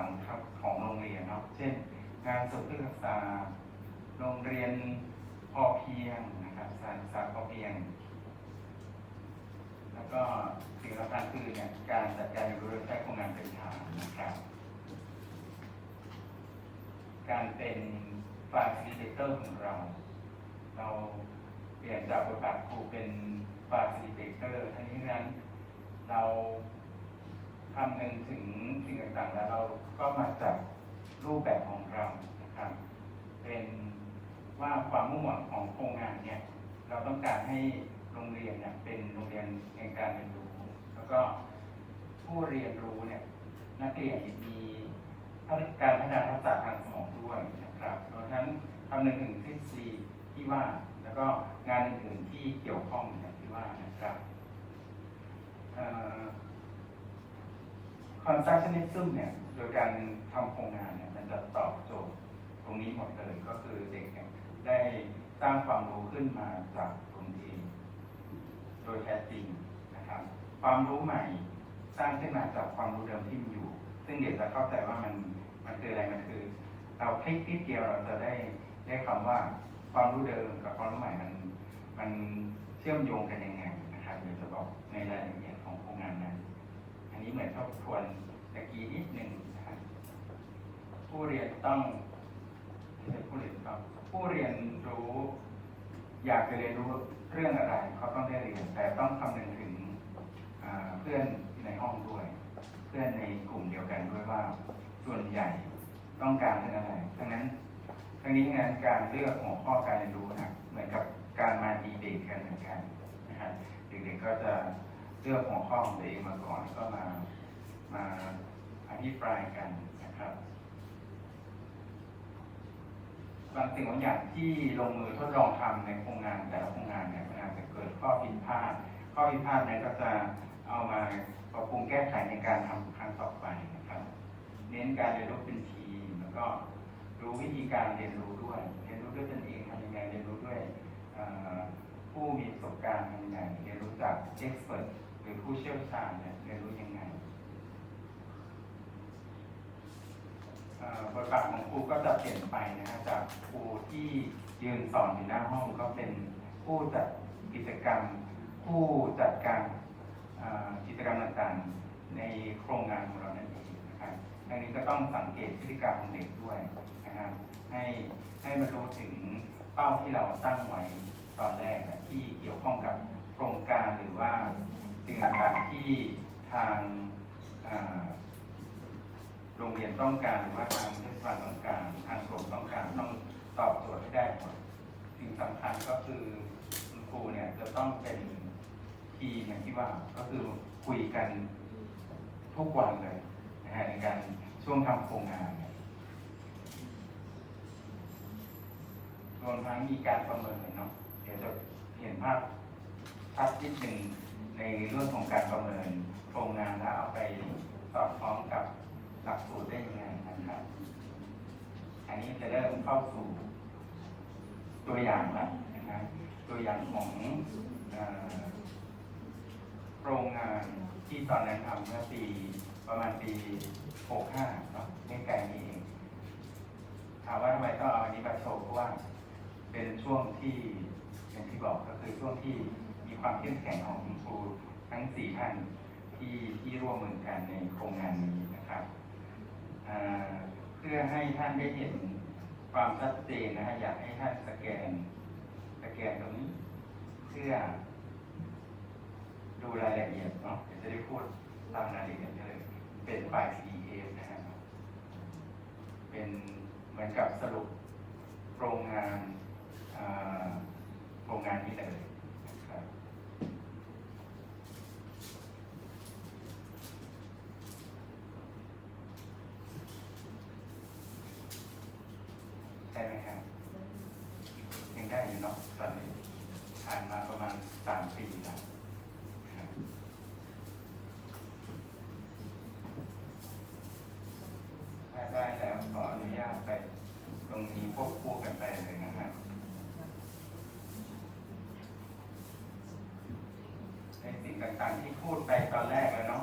างๆครับของโรงเรียนเนาะเช่น งานสุขศึกษาโรงเรียนพอเพียงนะครับสารศึกษาพอเพียง แล้วก็สิ่งสำคัญคือเนี่ยการจัดการเรียนรู้โดยใช้โครงงานเป็นฐานนะครับ การเป็นฟาซิลิเตอร์ของเรา เราเปลี่ยนจากบทบาทครูเป็นฟาซิลิเตอร์ทั้งนี้นั้นเราำนึงถึงสิ่งต่างๆ แล้วเราก็มาจัดรูปแบบของเรานะครับ เป็นว่าความมุ่งหวังของโครงงานเนี่ย เราต้องการให้โรงเรียนเนี่ยเป็นโรงเรียนแห่งการเรียนรู้ แล้วก็ผู้เรียนรู้เนี่ยนักเรียนมีการพัฒนาทักษะทางสมองด้วยนะครับเพราะฉะนั้นคำนึงถึงทฤษฎีที่ว่าแล้วก็งานอื่นๆที่เกี่ยวข้องอย่างที่ว่านะครับ คอนซั c ชันนิซึมเนี่ยโดยการทำโครงงานเนี่ยมันจะตอบโจทย์ตรงนี้หมดเลยก็คือเด็กเนี่ยได้สร้างความรู้ขึ้นมาจากตนเองโดยแท้จริงนะครับความรู้ใหม่สร้างขึ้นมาจากความรู้เดิมที่มีอยู่ ซึ่งเด็กจะเข้าใจว่ามันมันคืออะไรมันคือ เราคลิกนิดเดียวเราจะได้ได้คำว่าความรู้เดิมกับความรู้ใหม่มันมันเชื่อมโยงกันยังไงนะครับเดี๋ยวจะบอกในรายละเอียด นนี้เหมือนทบทวนตะกี้นิดหนึ่งนะครับผู้เรียนต้องไม่ใช่ผู้เรียนต้องผู้เรียนรู้ อยากจะเรียนรู้เรื่องอะไรเขาต้องได้เรียน แต่ต้องคำนึงถึงเพื่อนในห้องด้วย เพื่อนในกลุ่มเดียวกันด้วยว่าส่วนใหญ่ต้องการเรื่องอะไรดังนั้นทั้งนี้ทั้งนั้นการเลือกหัวข้อการเรียนรู้นะเหมือนกับการมาดีเบตกันเหมือนกันนะครับเด็กๆก็จะ เลือกหัวข้อของตัวเองมาก่อนก็มามาอภิปรายกันนะครับบางสิ่งบางอย่างที่ลงมือทดลองทำในโครงงานแต่ละโครงงานเนี่ยมันอาจจะเกิดข้อผิดพลาด ข้อผิดพลาดนั้นก็จะเอามาปรับปรุงแก้ไขในการทำครั้งต่อไปนะครับ เน้นการเรียนรู้เป็นทีมแล้วก็รู้วิธีการเรียนรู้ด้วย เรียนรู้ด้วยตนเองทำยังไงเรียนรู้ด้วยผู้มีประสบการณ์ทำยังไงเรียนรู้จากเอ็กซ์เพรส รือผู้เชี่ยวชาญเนี่ยเรียนรู้ยังไงบทบาทของครูก็จะเปลี่ยนไปนะฮะจากครูที่ยืนสอนอยู่หน้าห้องก็เป็นผู้จัดกิจกรรม ผู้จัดการกิจกรรมต่างๆในโครงงานของเรานั่นเองนะครับดังนี้ก็ต้องสังเกตพฤติกรรมของเด็กด้วยนะครับให้ให้มันรู้ถึงเป้าที่เราตั้งไว้ตอนแรกที่เกี่ยวข้องกับโครงการหรือว่า สิ่งต่างๆที่ทางโรงเรียนต้องการหรือว่าทางเทศบาลต้องการ ทางกรมต้องการต้องตอบโจทย์ให้ได้หมดสิ่งสำคัญก็คือคุณครูเนี่ยจะต้องเป็นทีมอย่างที่ว่าก็คือคุยกันทุกวันเลยนะฮะในการช่วงทำโครงงานเนี่ยรวมทั้งมีการประเมินเนาะเดี๋ยวจะเห็นภาพชัดนิดหนึ่ง ในเรื่องของการประเมินโครงงานแล้วเอาไปสอดคล้องกับหลักสูตรได้ยังไงนะครับ อันนี้จะเริ่มเข้าสู่ตัวอย่างแล้วนะครับตัวอย่างของโครงงานที่ตอนนั้นทำเมื่อปีประมาณปี 65เนาะไม่ไกลนี้เองถามว่าทำไมต้องเอาอันนี้มาโชว์เพราะว่า เป็นช่วงที่อย่างที่บอกก็คือช่วงที่ ความเข้มแข็งของคุณครูทั้งสี่ท่านที่ที่ร่วมมือกันในโครงงานนี้นะครับเพื่อให้ท่านได้เห็นความชัดเจนนะฮะอยากให้ท่านสแกน สแกนตรงนี้เพื่อดูรายละเอียดเนาะเดี๋ยวจะได้พูดตามรายละเอียดได้เลย เป็นไฟล์ PDF นะฮะเป็นเหมือนกับสรุปโครงงานโครงงานนี้เลย พูดไปตอนแรกแล้วเนาะ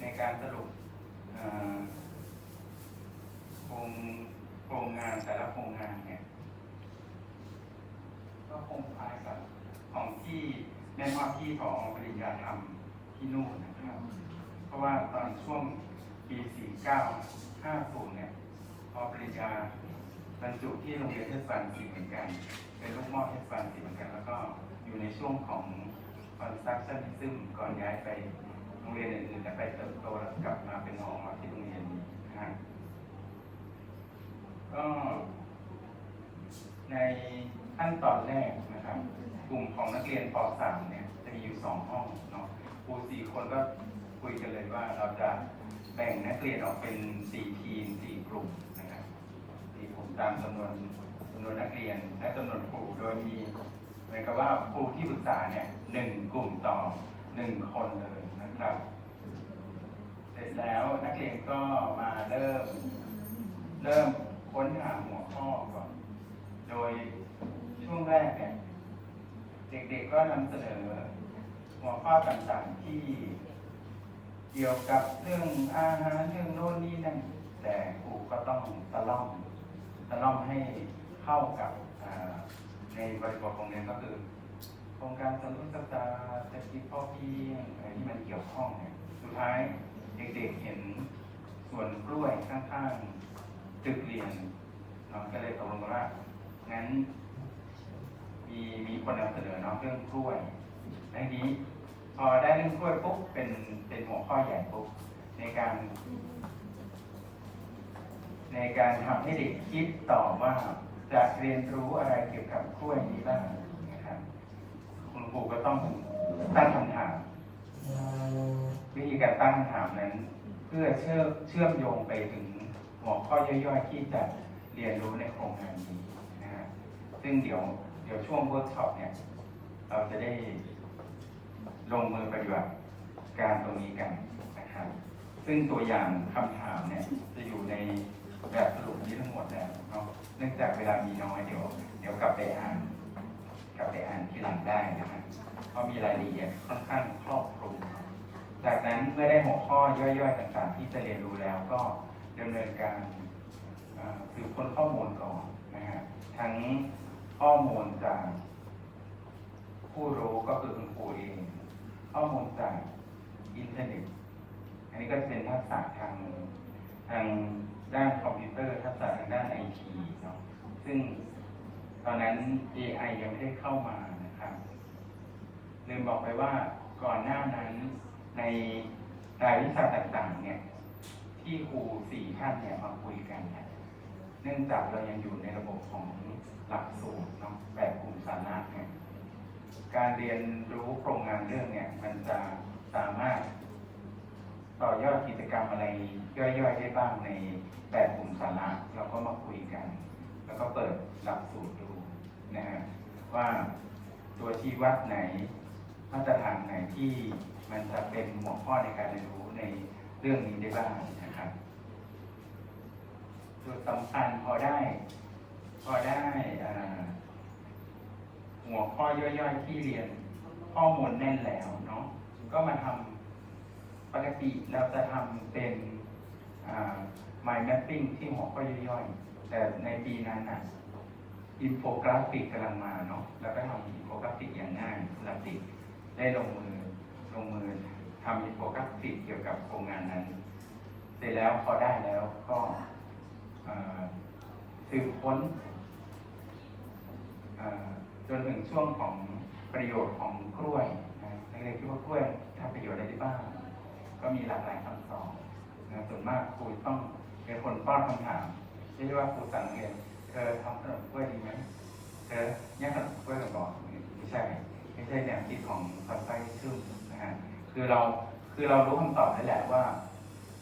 ในการสรุปโครงโครงงานแต่ละโครงงานเนี่ยก็คงคล้ายกับของที่แน่นว่าที่ของปริญญาธรรมที่นู่นนะครับ เพราะว่าตอนช่วงปี 49 50 เนี่ย พอปริญญาบรรจุที่โรงเรียนเทศบาลสิเหมือนกัน เป็นลูกหม้อเทศบาลสิเหมือนกัน แล้วก็อยู่ในช่วงของ constructionism ก่อนย้ายไปโรงเรียนอื่นๆแต่ไปเติบโตแล้วกลับมาเป็นหอมาที่โรงเรียนนี้นะฮะก็ในขั้นตอนแรกนะครับ กลุ่มของนักเรียนป .3 เนี่ยจะมีอยู่สองห้องเนาะครูสี่คนก็คุยกันเลยว่าเราจะแบ่งนักเรียนออกเป็นสี่ทีมสี่กลุ่มนะครับสี่กลุ่มตามจำนวนจำนวนนักเรียนและจำนวนครูโดยมีหมือนกับว่าครูที่ปรึกษาเนี่ยหนึ่ง ต่อหนึ่งคนเลยนะครับ เสร็จแล้วนักเรียนก็มาเริ่ม เริ่มค้นหาหัวข้อก่อน โดยช่วงแรกเนี่ยเด็กๆก็นำเสนอหัวข้อต่างๆที่เกี่ยวกับเรื่องอาหารเรื่องโน่นนี่นั่นแต่ครูก็ต้องตะล่อมตะล่อมให้เข้ากับในบริบทของเรียนก็คือ โครงการสมรุษตาเศรษฐกิจพอเพียงอะไรที่มันเกี่ยวข้องเนี่ยสุดท้ายเด็กๆเห็นสวนกล้วยข้างๆตึกเรียนเนาะก็เลยตกลงกันว่างั้น มีมีคนนำเสนอเนาะเรื่องกล้วยทีนี้พอได้เรื่องกล้วยปุ๊บเป็นเป็นหัวข้อใหญ่ปุ๊บในการ ในการทำให้เด็กคิดต่อว่าจะเรียนรู้อะไรเกี่ยวกับกล้วยนี้บ้าง ครูก็ต้องตั้งคำถาม วิธีการตั้งคำถามนั้น เพื่อเชื่อมเชื่อมโยงไปถึงหัวข้อย่อยๆที่จะเรียนรู้ในโครงการนี้นะฮะซึ่งเดี๋ยวเดี๋ยวช่วงเวิร์กช็อปเนี่ย เราจะได้ลงมือปฏิบัติการตรงนี้กันนะครับ ซึ่งตัวอย่างคำถามเนี่ยจะอยู่ในแบบสรุปนี้ทั้งหมดแล้วเนาะเนื่องจากเวลามีน้อยเดี๋ยว เดี๋ยวกลับไปอ่าน กลับไปอ่านที่หลังได้นะครับเพราะมีรายละเอียดค่อนข้างครอบคลุม จากนั้นเมื่อได้หัวข้อย่อยๆต่างๆ ที่จะเรียนรู้แล้วก็ดำเนินการเอ่อสืบค้นข้อมูลก่อนนะฮะทั้งข้อมูลจากผู้รู้ก็คือคุณครูเอง ข้อมูลจากอินเทอร์เน็ต อันนี้ก็เป็นทักษะทางทางด้านคอมพิวเตอร์ทักษะทางด้านไอทีเนาะซึ่ง อนนั้น AI ยังไม่ได้เข้ามานะครับลืมบอกไปว่าก่อนหน้านั้นในรายวิชาต่างๆ เนี่ย ที่ครูสี่ท่านเนี่ยมาคุยกันเนี่ยเนื่องจากเรายังอยู่ในระบบของหลักสูตรเนาะแบบกลุ่มสาระเนี่ยการเรียนรู้โครงงานเรื่องเนี่ย มันจะสามารถ ต่อยอดกิจกรรมอะไรย่อยๆได้บ้างในแบบกลุ่มสาระเราก็มาคุยกัน แล้วก็เปิดหลักสูตรดูนะฮะว่าตัวชี้วัดไหนมาตรฐานไหนที่มันจะเป็นหัวข้อในการเรียนรู้ในเรื่องนี้ได้บ้างนะครับจุดสำคัญพอได้ พอได้หัวข้อย่อยๆที่เรียนข้อมูลแน่นแล้วเนาะก็มาทำปกติเราจะทำเป็น mind mapping ที่หัวข้อย่อยๆ แต่ในปีนั้นน่ะอินโฟกราฟิกกำลังมาเนาะแล้วก็ทำอินโฟกราฟิกอย่างง่ายสำหรับเด็กได้ลงมือลงมือทำอินโฟกราฟิกเกี่ยวกับโครงงานนั้น เสร็จแล้วพอได้แล้วก็เอ่อสืบค้นจนถึงช่วงของประโยชน์ของกล้วยนะเรียนคิดว่ากล้วยทำประโยชน์อะไรได้บ้าง ก็มีหลากหลายคำตอบนะส่วนมากครูต้องเป็นคนป้อนคำถาม ไม่ว่าครูสั่งเรียนเธอทำขนมกล้วยดีไหมเธอย่างขนมกล้วยกับบอกไม่ใช่ไม่ใช่แนวคิดของคอนไซซึมนะฮะคือเราคือเรารู้คำตอบนั่นแหละว่า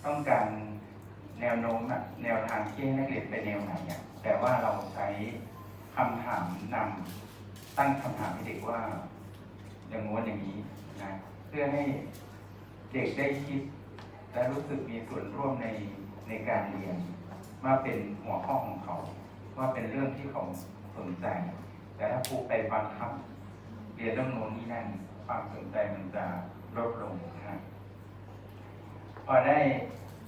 ต้องการแนวโน้มอะแนวทางที่ให้นักเรียนไปแนวไหนอะแต่ว่าเราใช้คำถามนำตั้งคำถามให้เด็กว่า อย่างงู้นอย่างนี้นะเพื่อให้เด็กได้คิดและรู้สึกมีส่วนร่วมในในการเรียน ว่าเป็นหัวข้อของเขา ว่าเป็นเรื่องที่เขาสนใจ แต่ถ้าครูไปบังคับเรียนเรื่องโน้นนี่นั่นความสนใจมันจะลดลงนะพอได้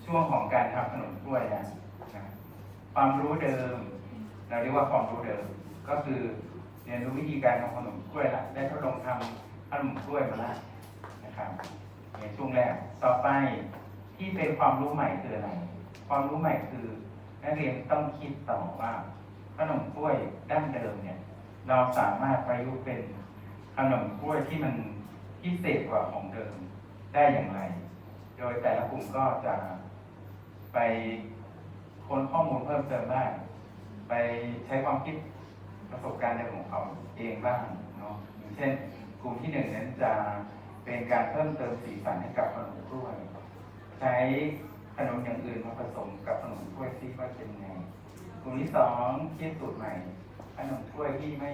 ช่วงของการทำขนมกล้วยนะความรู้เดิม เราเรียกว่าความรู้เดิม ก็คือเรียนรู้วิธีการทำขนมกล้วยละได้ทดลองทำขนมกล้วยมาล้วนะครับในช่วงแรกต่อไปที่เป็นความรู้ใหม่คืออะไร ความรู้ใหม่คือ นักเรียนต้องคิดต่อว่าขนมกล้วยดั้งเดิมเนี่ย เราสามารถประยุกต์เป็นขนมกล้วยที่มันพิเศษกว่าของเดิมได้อย่างไร โดยแต่ละกลุ่มก็จะไปค้นข้อมูลเพิ่มเติมบ้างไปใช้ความคิดประสบการณ์ในของเขาเองบ้างเนาะอย่างเช่น กลุ่มที่หนึ่งนั้นจะเป็นการเพิ่มเติมสีสันให้กับขนมกล้วย ใช้ ขนมอย่างอื่นมาผสมกับขนมกล้วยที่ว่าเป็นไงกลุ่มที่สองคิดสูตรใหม่ขนมกล้วยที่ไม่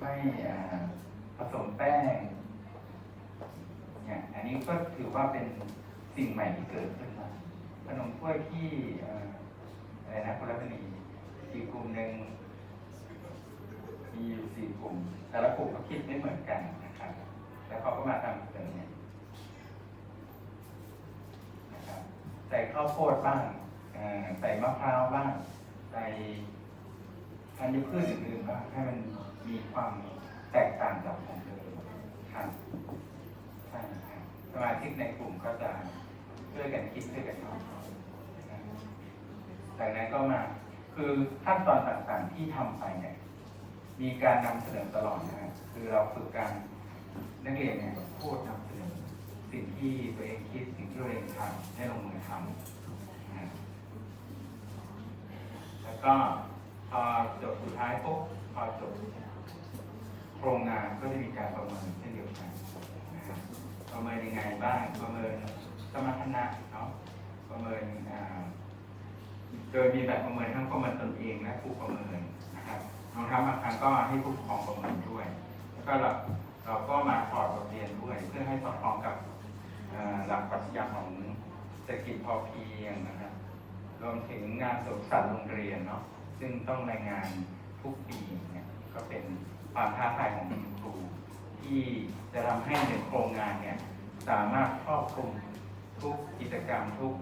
ไม่ผสมแป้งเนี่ยอันนี้ก็ถือว่าเป็นสิ่งใหม่ที่เกิดขึ้นมาขนมกล้วยที่อะไรนะคุณรัตนีอีกกลุ่มหนึ่งมีอยู่สี่กลุ่ม แต่ละกลุ่มก็คิดไม่เหมือนกันนะครับ แล้วเขาก็มาทำเสนอเนี่ยนะครับ ใส่ข้าวโพดบ้างใส่มะพร้าวบ้าง ใส่ธัญพืชอื่นๆบ้างให้มันมีความแตกต่างจากของเดิมครับใช่ครับสมาชิกในกลุ่มก็จะช่วยกันคิดช่วยกันทำจากนั้นก็มาคือขั้นตอนต่างๆที่ทำไปเนี่ย มีการนำเสนอตลอดนะครับคือเราฝึกการนักเรียนเนี่ยพูดนำเสิ่งที่ตัวเองคิดสิ่งที่ตัวเองทำให้ลงมือทำแล้วก็พอจบสุดท้ายปุ๊บพอจบโครงงานก็จะมีการประเมินเช่นเดียวกันประเมินยังไงบ้างประเมินสมรรถนะเนาะประเมินโดยมีแบบประเมินทั้งประเมินตนเองและผู้ประเมินนะครับบางครั้งบางครั้งก็ให้ผู้ปกครองประเมินด้วย แล้วก็เราเราก็มาถอดบทเรียนด้วย เพื่อให้สอดคล้องกับ ปรัชญาของเศรษฐกิจพอเพียงนะครับ รวมถึงงานสวนสัตว์โรงเรียนเนาะซึ่งต้องรายงานทุกปีเนี่ยก็เป็นความท้าทายของคุณครู ที่จะทำให้หนึ่งโครงงานเนี่ยสามารถครอบคลุมทุกกิจกรรมทุก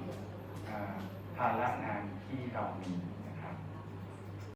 ภาระงานที่เรามี